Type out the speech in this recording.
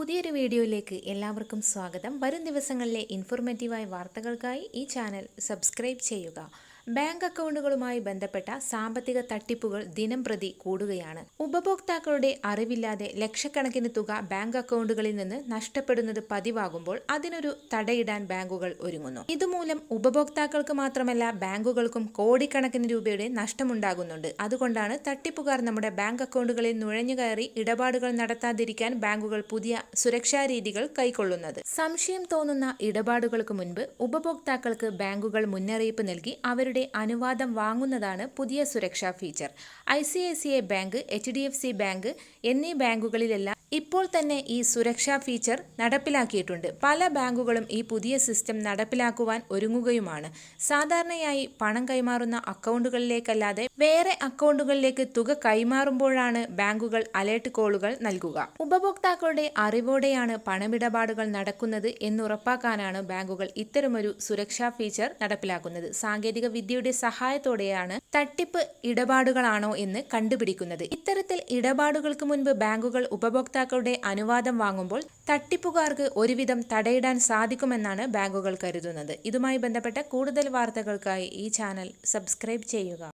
പുതിയൊരു വീഡിയോയിലേക്ക് എല്ലാവർക്കും സ്വാഗതം. വരും ദിവസങ്ങളിലെ ഇൻഫോർമേറ്റീവായ വാർത്തകൾക്കായി ഈ ചാനൽ സബ്സ്ക്രൈബ് ചെയ്യുക. ബാങ്ക് അക്കൗണ്ടുകളുമായി ബന്ധപ്പെട്ട സാമ്പത്തിക തട്ടിപ്പുകൾ ദിനം പ്രതി കൂടുകയാണ്. ഉപഭോക്താക്കളുടെ അറിവില്ലാതെ ലക്ഷക്കണക്കിന് തുക ബാങ്ക് അക്കൗണ്ടുകളിൽ നിന്ന് നഷ്ടപ്പെടുന്നത് പതിവാകുമ്പോൾ അതിനൊരു തടയിടാൻ ബാങ്കുകൾ ഒരുങ്ങുന്നു. ഇതുമൂലം ഉപഭോക്താക്കൾക്ക് മാത്രമല്ല ബാങ്കുകൾക്കും കോടിക്കണക്കിന് രൂപയുടെ നഷ്ടമുണ്ടാകുന്നുണ്ട്. അതുകൊണ്ടാണ് തട്ടിപ്പുകാർ നമ്മുടെ ബാങ്ക് അക്കൗണ്ടുകളിൽ നുഴഞ്ഞുകയറി ഇടപാടുകൾ നടത്താതിരിക്കാൻ ബാങ്കുകൾ പുതിയ സുരക്ഷാ രീതികൾ കൈക്കൊള്ളുന്നത്. സംശയം തോന്നുന്ന ഇടപാടുകൾക്ക് മുൻപ് ഉപഭോക്താക്കൾക്ക് ബാങ്കുകൾ മുന്നറിയിപ്പ് നൽകി അവരുടെ അനുവാദം വാങ്ങുന്നതാണ് പുതിയ സുരക്ഷാ feature. I C I C I bank H D F C bank എന്നീ ബാങ്കുകളിലെല്ലാം ഇപ്പോൾ തന്നെ ഈ സുരക്ഷാ ഫീച്ചർ നടപ്പിലാക്കിയിട്ടുണ്ട്. പല ബാങ്കുകളും ഈ പുതിയ സിസ്റ്റം നടപ്പിലാക്കുവാൻ ഒരുങ്ങുകയുമാണ്. സാധാരണയായി പണം കൈമാറുന്ന അക്കൗണ്ടുകളിലേക്കല്ലാതെ വേറെ അക്കൗണ്ടുകളിലേക്ക് തുക കൈമാറുമ്പോഴാണ് ബാങ്കുകൾ അലേർട്ട് കോളുകൾ നൽകുക. ഉപഭോക്താക്കളുടെ അറിവോടെയാണ് പണമിടപാടുകൾ നടക്കുന്നത് എന്നുറപ്പാക്കാനാണ് ബാങ്കുകൾ ഇത്തരമൊരു സുരക്ഷാ ഫീച്ചർ നടപ്പിലാക്കുന്നത്. സാങ്കേതിക വിദ്യയുടെ സഹായത്തോടെയാണ് തട്ടിപ്പ് ഇടപാടുകളാണോ എന്ന് കണ്ടുപിടിക്കുന്നത്. ഇത്തരത്തിൽ ഇടപാടുകൾക്ക് മുൻപ് ബാങ്കുകൾ ഉപഭോക്താക്കളുടെ അനുവാദം വാങ്ങുമ്പോൾ തട്ടിപ്പുകാർക്ക് ഒരുവിധം തടയിടാൻ സാധിക്കുമെന്നാണ് ബാങ്കുകൾ കരുതുന്നത്. ഇതുമായി ബന്ധപ്പെട്ട കൂടുതൽ വാർത്തകൾക്കായി ഈ ചാനൽ സബ്സ്ക്രൈബ് ചെയ്യുക.